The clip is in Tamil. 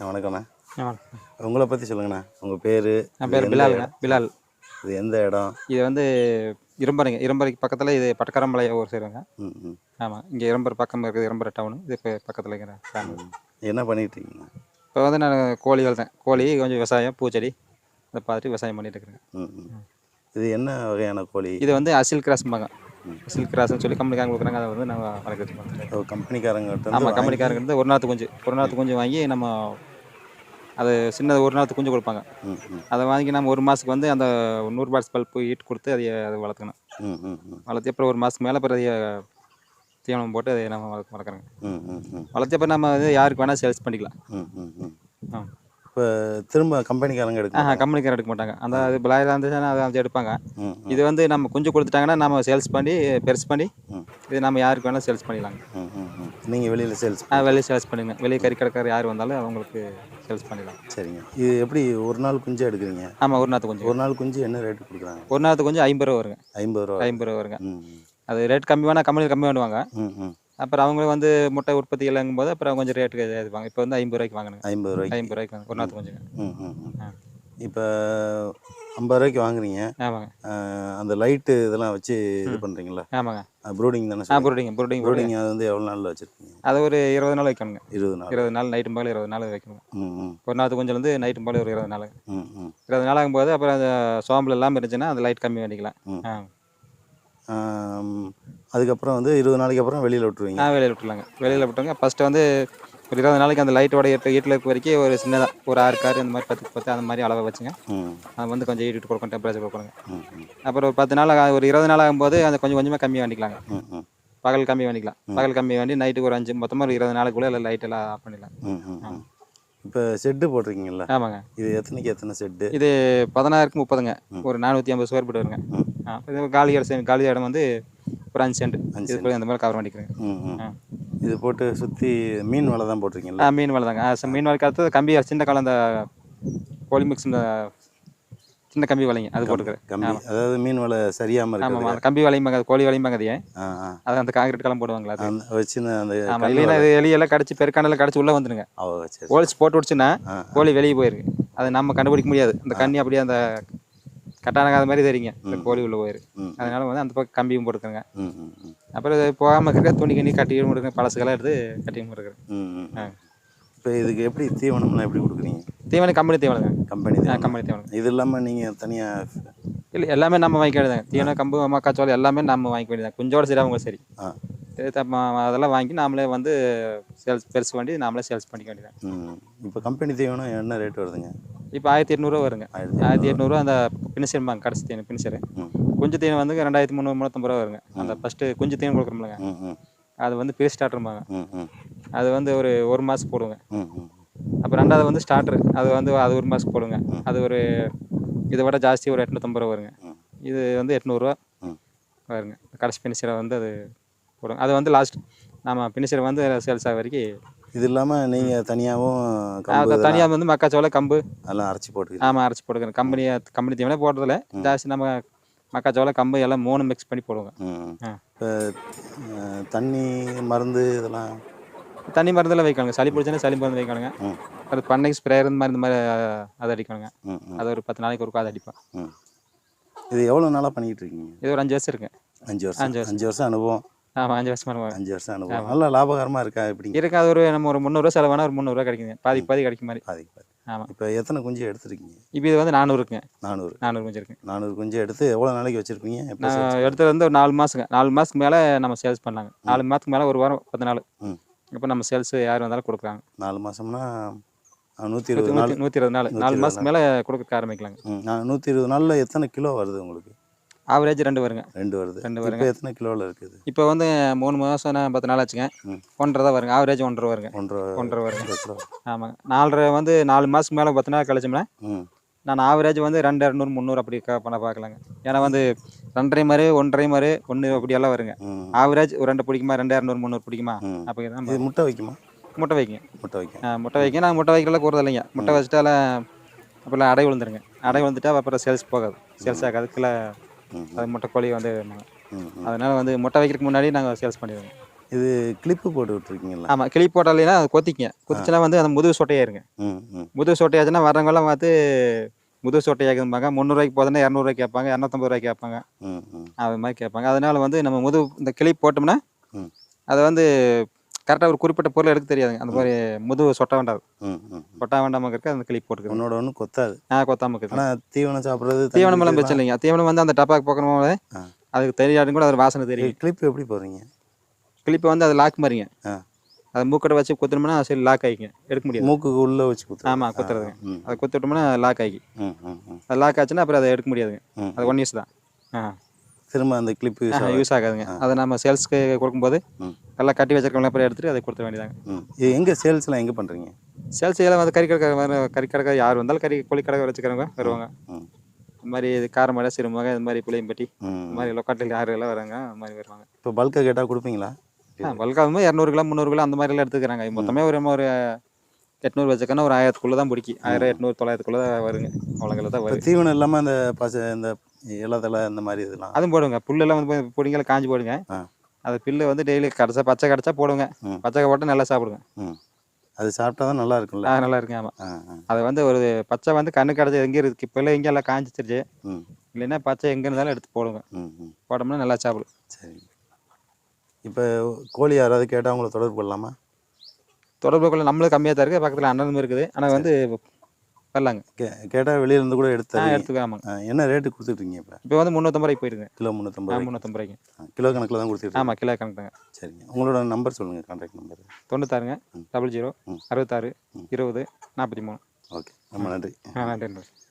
வணக்கண்ணா ஆ, உங்களை பற்றி சொல்லுங்கண்ணா. உங்கள் பேர் என் பேர் பிலாலுங்க. பிலால். இது எந்த இடம்? இது வந்து இரும்பரைங்க. இரும்பரைக்கு பக்கத்தில் இது பட்டக்கரம்பளை ஊர் ம் ஆமாம் இங்கே இரும்பர் பக்கம் இருக்குது இரும்பர் டவுனு இது பக்கத்தில் இருக்கிற என்ன பண்ணிட்டு இருக்கீங்க இப்போ வந்து நான் கோழி வளர்த்தேன் கோழி கொஞ்சம் விவசாயம் பூச்செடி அதை பார்த்துட்டு விவசாயம் பண்ணிட்டு ம் ம். இது என்ன வகையான கோழி? இது வந்து அசில் கிராஸ்ம்பாங்க அசில் கிராஸ்னு சொல்லி கம்பெனிக்காரங்க கொடுக்குறாங்க. அதை வந்து நாங்கள் வளர்க்குறது கம்பெனிக்காரங்ககிட்ட ஆமாம் கம்பெனிக்காரங்க ஒரு நாற்று குஞ்சு. ஒரு நாற்று குஞ்சு வாங்கி நம்ம அது சின்னது ஒரு நாற்று குஞ்சு கொடுப்பாங்க. அதை வாங்கி நம்ம ஒரு மாதத்துக்கு வந்து அந்த நூறு பாட்ஸ் பல்ப்பு ஈட் கொடுத்து அதை அதை வளர்த்துக்கணும். வளர்த்தி அப்புறம் ஒரு மாதத்துக்கு மேலே அதை தீவனம் போட்டு அதை நம்ம வளர்க்க வளர்க்குறோங்க. வளர்த்தி அப்புறம் நம்ம வந்து யாருக்கு வேணால் சேல்ஸ் பண்ணிக்கலாம். ஆ. இப்போ திரும்ப கம்பெனிக்காரங்க எடுக்க ஆஹா கம்பெனிக்கார எடுக்க மாட்டாங்க. அந்த அது பிளாயராக இருந்துச்சுன்னா அதை வந்து எடுப்பாங்க. இது வந்து நம்ம குஞ்சு கொடுத்துட்டாங்கன்னா நம்ம சேல்ஸ் பண்ணி பெருசு பண்ணி. இது நம்ம யாருக்கு வேணால் சேல்ஸ் பண்ணிடலாங்க. நீங்கள் வெளியில் சேல்ஸ் ஆ வெளியே சேல்ஸ் பண்ணுங்க. வெளியே கறி கடைக்காரர் யார் வந்தாலும் அவங்களுக்கு சேல்ஸ் பண்ணிடலாம். சரிங்க. இது எப்படி ஒரு நாள் குஞ்சு எடுக்கிறீங்க? ஆமாம் ஒரு நாற்று குஞ்சு. ஒரு நாள் குஞ்சு என்ன ரேட்டு கொடுக்குறாங்க? ஒரு நாற்று குஞ்சு ஐம்பது ரூபா வருங்க. ஐம்பது ரூபா. ஐம்பது ரூபா வருங்க. அது ரேட் கம்மி வேணால் கம்பெனி கம்மி பண்ணுவாங்க. அப்புறம் அவங்க வந்து முட்டை உற்பத்தி இல்லைங்கும் போது அப்புறம் கொஞ்சம் ரேட்டுக்கு இதுவாங்க இப்போ வந்து ஐம்பது ரூபாய்க்கு வாங்கணுங்க ஐம்பது ரூபாய்க்கு. ஐம்பது ரூபாய்க்கு ஒரு நாற்று குஞ்சுங்க. ம் ம் ம். ஆ. இப்போ ஐம்பது ரூபாய்க்கு வாங்குறீங்க. ஆமாங்க. அந்த லைட்டு இதெல்லாம் வச்சு இது பண்ணுறீங்களா ஆமாங்க. ப்ரூடிங் தானே ஆ புரோடிங்க புரோடிங் ப்ரூடிங் அது வந்து எவ்வளோ நாளில் வச்சுருக்கீங்க? அது ஒரு இருபது நாள் வைக்கணுங்க. இருபது நாள். இருபது நாள் நைட்டும் பகல் இருபது நாள் வைக்கணுங்க. ம் ம். ஒரு நாற்று குஞ்சுல இருந்து நைட்டும் பகல் ஒரு இருபது நாள். ம் இருபது நாள் ஆகும்போது அப்புறம் அந்த சோம்பல் இல்லாமல் இருந்துச்சுன்னா அந்த லைட் கம்மி பண்ணிக்கலாம். அதுக்கப்புறம் வந்து இருபது நாளைக்கு அப்புறம் வெளியில் விட்டுருவீங்க? ஆ வெளியில் விட்டுலாங்க வெளியில் விட்டுங்க ஃபஸ்ட்டு வந்து ஒரு இருபது நாளைக்கு அந்த லைட்டோட எட்டு வீட்டில் இருக்க வரைக்கும் ஒரு சின்னதாக ஒரு ஆறு கார் இந்த மாதிரி பத்துக்கு பத்து அந்த மாதிரி அளவை வச்சுங்க. அது வந்து கொஞ்சம் ஈட்டு கொடுக்கணும் டெம்பரேச்சர் ம் அப்புறம் ஒரு பத்து நாள் ஒரு இருபது நாள் ஆகும்போது அந்த கொஞ்சம் கொஞ்சமாக கம்மி பண்ணிக்கலாங்க. ம் பகல் கம்மி பண்ணிக்கலாம். பகல் கம்மி பண்ணி நைட்டுக்கு ஒரு அஞ்சு மொத்தமாக ஒரு இருபது நாளுக்குள்ளே எல்லாம் லைட் எல்லாம் ஆஃப் பண்ணிடலாம். இப்போ செட்டு போட்டிருக்கீங்கல்ல? ஆமாங்க. இது எத்தனைக்கு எத்தனை செட்டு இது பதினாறுக்கு முப்பதுங்க. ஒரு நானூற்றி ஐம்பது ஸ்கொயர் ஃபீட் வருங்க. இது காலி இடம் காலி இடம் வந்து ஒரு அஞ்சு சென்ட் அஞ்சு அந்த மாதிரி கவர் பண்ணிக்கிறேங்க. இது போட்டு சுற்றி மீன் வலை தான் போட்டிருக்கீங்களா? மீன் வளர்தாங்க ஆ ச- மீன் வளர்க்க அடுத்தது கம்பி சின்ன காலம் அந்த கோழி மிக்ஸ் இந்த சின்ன கம்பி வலைங்க அது போட்டுக்கிறேன் கம்பி. அதாவது மீன் வலை சரியாமல் ஆமாம் இருக்குது அந்த கம்பி வலையும்பாங்க அது கோழி வலையும்பாங்க ஆ அது அந்த காங்கிரீட் கலம் போடுவாங்களா அது. வச்சு அந்த இல்லைன்னா எலியெல்லாம் கடிச்சு பெருக்கானெல்லாம் கடிச்சு உள்ளே வந்துருங்க ஓ சரி ஹோல்ஸ் போட்டு விடுச்சுன்னா. கோழி வெளியே போயிருக்கு. அதை நம்ம கண்டுபிடிக்க முடியாது. அந்த கண்ணி அப்படியே அந்த கட்டானகாத மாதிரி தெரியுங்க. இந்த கோழி உள்ள போயிருக்கு ம். அதனால வந்து அந்த பக்கம் கம்பியும் ம் அப்புறம் இது போகாமல் இருக்க துணி கண்ணி கட்டியும் கொடுக்குறேன் பழசுக்கெல்லாம் எடுத்து கட்டியும் கொடுக்குறேன். இப்போ இதுக்கு எப்படி தீவனம்லாம் எப்படி கொடுக்குறீங்க? தீவனம் கம்பெனி தீவனங்க கம்பெனி தீவனம். கம்பெனி தீவனம். இது இல்லாமல் நீங்கள் தனியாக இல்லை எல்லாமே நம்ம வாங்கிக்க வேண்டியதாங்க தீவனம் கம்பு மக்காச்சோளம் எல்லாமே நம்ம வாங்கிக்க வேண்டியதான் கொஞ்சோட சரி. அவங்க சரி அதெல்லாம் வாங்கி நாமளே வந்து சேல்ஸ் பெருசு பண்ணி நாமளே சேல்ஸ் பண்ணிக்க வேண்டியதான் இப்போ கம்பெனி தீவனம் என்ன ரேட் வருதுங்க? இப்போ ஆயிரத்தி எட்நூறுவா வருங்க. ஆயிரத்தி எட்நூறுவா அந்த பினிஷர்பாங்க கடைசி தீவனம் பினிஷர் குஞ்சு தீவனம் வந்து ரெண்டாயிரத்தி முந்நூறு முந்நூற்றம்பது ரூபா வருங்க. அந்த ஃபஸ்ட்டு குஞ்சு தீவனம் கொடுக்குறோம்லங்க அது வந்து பெரிய ம் அது வந்து ஒரு ஒரு மாதம் போடுங்க. அப்புறம் ரெண்டாவது வந்து ஸ்டார்டர் அது வந்து அது ஒரு மாதம் போடுங்க. அது ஒரு இதை விட ஜாஸ்தி ஒரு எட்நூற்றம்பது ரூபா வருங்க. இது வந்து எட்நூறுரூவா ம். வருங்க. கடைசி பினிஷரை வந்து அது போடுங்க. அது வந்து லாஸ்ட் நம்ம பினிஷர் வந்து சேல்ஸ் ஆக வரைக்கும் இது இல்லாமல் நீங்கள் தனியாகவும் தனியாக வந்து மக்காச்சோளம் கம்பு அதெல்லாம் அரைச்சி போட்டுக்கிறீங்க. ஆமாம் அரைச்சி போட்டுக்கிறேன். கம்பெனி கம்பெனி தீவனே போடுறதில்ல. ஜாஸ்தி நம்ம மக்காச்சோளம் கம்பு எல்லாம் மூணு மிக்ஸ் பண்ணி போடுவோங்க தண்ணி மருந்து இதெல்லாம்? தண்ணி மருந்தெல்லாம் வைக்கணுங்க. சளி பிடிச்சோன்னா சளி மருந்து வைக்கணுங்க. அது பண்ணைக்கு ஸ்ப்ரேயர் இந்த மாதிரி இந்த மாதிரி அதை அடிக்கணுங்க. அது ஒரு பத்து நாளைக்கு ஒருக்கா அதை அடிப்பேன். இது எவ்வளோ நாளாக பண்ணிக்கிட்டு இருக்கீங்க? இது ஒரு அஞ்சு வருஷம் இருக்குங்க அஞ்சு வருஷம். அஞ்சு வருஷம். அஞ்சு வருஷம் அனுபவம். ஆமாம் அஞ்சு வருஷம் பண்ணுவாங்க அஞ்சு வருஷம் அனுபவம். நல்லா லாபகரமாக இருக்கா எப்படிங்க? இருக்கு அது ஒரு நம்ம ஒரு முந்நூறுவா செலவானா ஒரு முந்நூறுவா கிடைக்குங்க. பாதி பாதி கிடைக்கும் மாதிரி. பாதிக்கு பாதி. ஆமாம் இப்போ எத்தனை குஞ்சு எடுத்துருக்கீங்க? இப்போ இது வந்து நானூறு இருக்குங்க. நானூறு. நானூறு கொஞ்சம் இருக்குங்க நானூறு குஞ்சு எடுத்து எவ்வளோ நாளைக்கு வச்சுருப்பீங்க? எடுத்தது வந்து ஒரு நாலு மாதங்க நாலு மாதத்துக்கு மேலே நம்ம சேல்ஸ் பண்ணாங்க நாலு மாதத்துக்கு மேலே ஒரு வாரம் பத்து நாள். இப்போ நம்ம சேல்ஸ் யார் வந்தாலும் கொடுக்குறாங்க. நாலு மாதம்னா நூற்றி இருபது நாள். நூற்றி இருபது நாள். நாலு மாதத்துக்கு மேலே கொடுக்க ஆரம்பிக்கலாங்க. நூற்றி இருபது நாளில் எத்தனை கிலோ வருது உங்களுக்கு? ஆவரேஜ் ரெண்டு வருங்க. ரெண்டு வருது. ரெண்டு இப்போ எத்தனை கிலோவில் இருக்குது இப்போ வந்து மூணு மாதம் பத்து நாள் ஆச்சுங்க. ஒன்றரை தான் வருங்க. ஆவரேஜ் ஒன்றரை வருங்க. ஒன்றரை ஒன்றரை வருங்க. கிலோ. ஆமாங்க. நாலரை வந்து நாலு மாதத்துக்கு மேலே பத்து நாள் கழிச்சோம்னா நான் ஆவரேஜ் வந்து ரெண்டு இரநூறு முந்நூறு அப்படி பண்ண பார்க்கலாங்க ஏன்னா வந்து ரெண்டரை மாதிரி ஒன்றரை மாதிரி ஒன்று அப்படி எல்லாம் வருங்க ஆவரேஜ் ஒரு ரெண்டு பிடிக்குமா? ரெண்டு இரநூறு முந்நூறு பிடிக்குமா? ம். அப்போ தான் இது முட்டை வைக்குமா? முட்டை வைக்குங்க. முட்டை வைக்கும். முட்டை வைக்க நான் முட்டை வைக்கலாம் கூறது இல்லைங்க. முட்டை வச்சுட்டால அப்புறம் அடை விழுந்துருங்க. அடை விழுந்துட்டா அப்புறம் சேல்ஸ் போகாது. சேல்ஸ் ஆகாது. ம் அது முட்டை கோழி வந்து அதனால வந்து முட்டை வைக்கிறதுக்கு முன்னாடி நாங்கள் சேல்ஸ் பண்ணிடுவோம். இது கிளிப்பு போட்டு விட்ருக்கீங்களா ஆமாம் கிளி போட்டாலேனா அது கொத்திக்குங்க. கொத்திச்சுனா வந்து அந்த முதுகு சொட்டையாயிருங்க. முதுகு சொட்டையாச்சுன்னா வர்றவங்கெல்லாம் பார்த்து முதுகு சொட்டையாக்குதும்பாங்க. முந்நூறுவாய்க்கு போதுன்னா இரநூறுவாய்க்கு கேட்பாங்க. இரநூத்தம்பது ரூபாய்க்கு கேட்பாங்க. அது மாதிரி கேட்பாங்க. அதனால வந்து நம்ம முதுகு இந்த கிளி போட்டோம்னா அதை வந்து கரெக்டாக ஒரு குறிப்பிட்ட பொருள் எடுக்க தெரியாதுங்க. அந்த மாதிரி முதுகு சொட்ட வேண்டாது. ம் ம். கொட்டா வேண்டாமல் இருக்க அந்த கிளி போட்டுக்கிறோம் உன்னோட ஒன்றும் கொத்தாது. நான் கொத்தாமல் இருக்குது. ஆனால் தீவனம் சாப்பிட்றது தீவனம் எல்லாம் பிரச்சனை இல்லைங்க. தீவனம் வந்து அந்த டப்பாக்கு போக்கணும்? ஆ. அதுக்கு தெரியாதுன்னு கூட அது வாசனை தெரியும். கிளிப் எப்படி போடுறீங்க? கிளிப்பை வந்து அது லாக் மாதிரிங்க ஆ. அதை மூக்கடை வச்சு குத்துனோம்னா சரி லாக் ஆகிக்குங்க எடுக்க முடியாது. மூக்குக்கு உள்ளே வச்சு கொடுத்து ஆமாம் குத்துறதுங்க. அதை குத்தி விட்டோம்னா லாக் ஆகி அது லாக் ஆச்சுன்னா அப்புறம் அதை எடுக்க முடியாதுங்க. அது ஒன் யூஸ் தான். ஆ. திரும்ப அந்த கிளிப்பு யூஸ் ஆகாதுங்க. அதை நம்ம சேல்ஸ்க்கு கொடுக்கும்போது நல்லா கட்டி வச்சிருக்கவங்க அப்புறம் எடுத்துட்டு அதை கொடுத்த வேண்டியதாங்க இது எங்கே சேல்ஸ்லாம் எங்கே பண்ணுறீங்க சேல்ஸ் எல்லாம் வந்து கறி கடை வர கறி கடை யார் வந்தாலும் கறி கோழி கடை வச்சுக்கிறவங்க வருவாங்க. இந்த மாதிரி இது காரமடை சிறுமுகை இந்த மாதிரி புளியம்பட்டி இந்த மாதிரி லொக்காட்டில் யார் எல்லாம் வராங்க அந்த மாதிரி வருவாங்க. இப்போ பல்காக கேட்டால் கொடுப்பீங்களா? பல்காவும் இரநூறு கிலோ முந்நூறு கிலோ அந்த மாதிரிலாம் எடுத்துக்கிறாங்க. மொத்தமே ஒரு ஒரு எட்நூறு வச்சுக்கன்னா ஒரு ஆயிரத்துக்குள்ளே தான் பிடிக்கி ஆயிரம் எட்நூறு தொள்ளாயிரத்துக்குள்ளே தான் வருங்க. அவ்வளோங்கள தான் வரும் தீவனம் இல்லாமல் அந்த பச இந்த இலதலை இந்த மாதிரி இதெல்லாம். அதுவும் போடுங்க. புல்லெல்லாம் வந்து பிடிங்கல காஞ்சி போடுங்க. அது பில்லு வந்து டெய்லி கிடச்சா பச்சை கிடச்சா போடுங்க. பச்சை போட்டு நல்லா சாப்பிடுங்க. அது சாப்பிட்டா தான் நல்லா இருக்கும்ல. நல்லா இருக்குங்க ஆமாம் அது வந்து ஒரு பச்சை வந்து கண்ணு கிடச்சி எங்கே இருக்கு? இப்போ எங்கே எல்லாம் காஞ்சிச்சிருச்சு. இல்லைன்னா பச்சை எங்கே இருந்தாலும் எடுத்து போடுங்க. போட்டோம்னா நல்லா சாப்பிடும். சரி. இப்போ கோழி யாராவது கேட்டால் உங்களை தொடர்பு கொள்ளலாமா? தொடர்புக்குள்ள நம்மளும் கம்மியாக தான் இருக்குது பக்கத்தில் அண்ணனும் இருக்குது. ஆனால் வந்து வரலாங்க கே கேட்டால் வெளியிலேருந்து கூட எடுத்து ஆ தருவீங்க. எடுத்துக்க ஆமாங்க. என்ன ரேட்டு கொடுத்துட்ருக்கீங்க இப்போ? இப்போ வந்து முந்நூற்றம்பது ரூபாய்க்கு போயிருங்க கிலோ முந்நூற்றம்பது முந்நூற்றம்பது ரூபாய்க்கு. கிலோ கணக்கில் தான் கொடுத்துட்டு ஆமாம் கிலோ கணக்குங்க சரிங்க. உங்களோட நம்பர் சொல்லுங்கள் கான்டாக்ட் நம்பர் தொண்ணூத்தாறுங்க. Double zero. அறுபத்தாறு. இருபது நாற்பத்தி மூணு. ஓகே. ரொம்ப நன்றி. ஆ நன்றி நன்றி.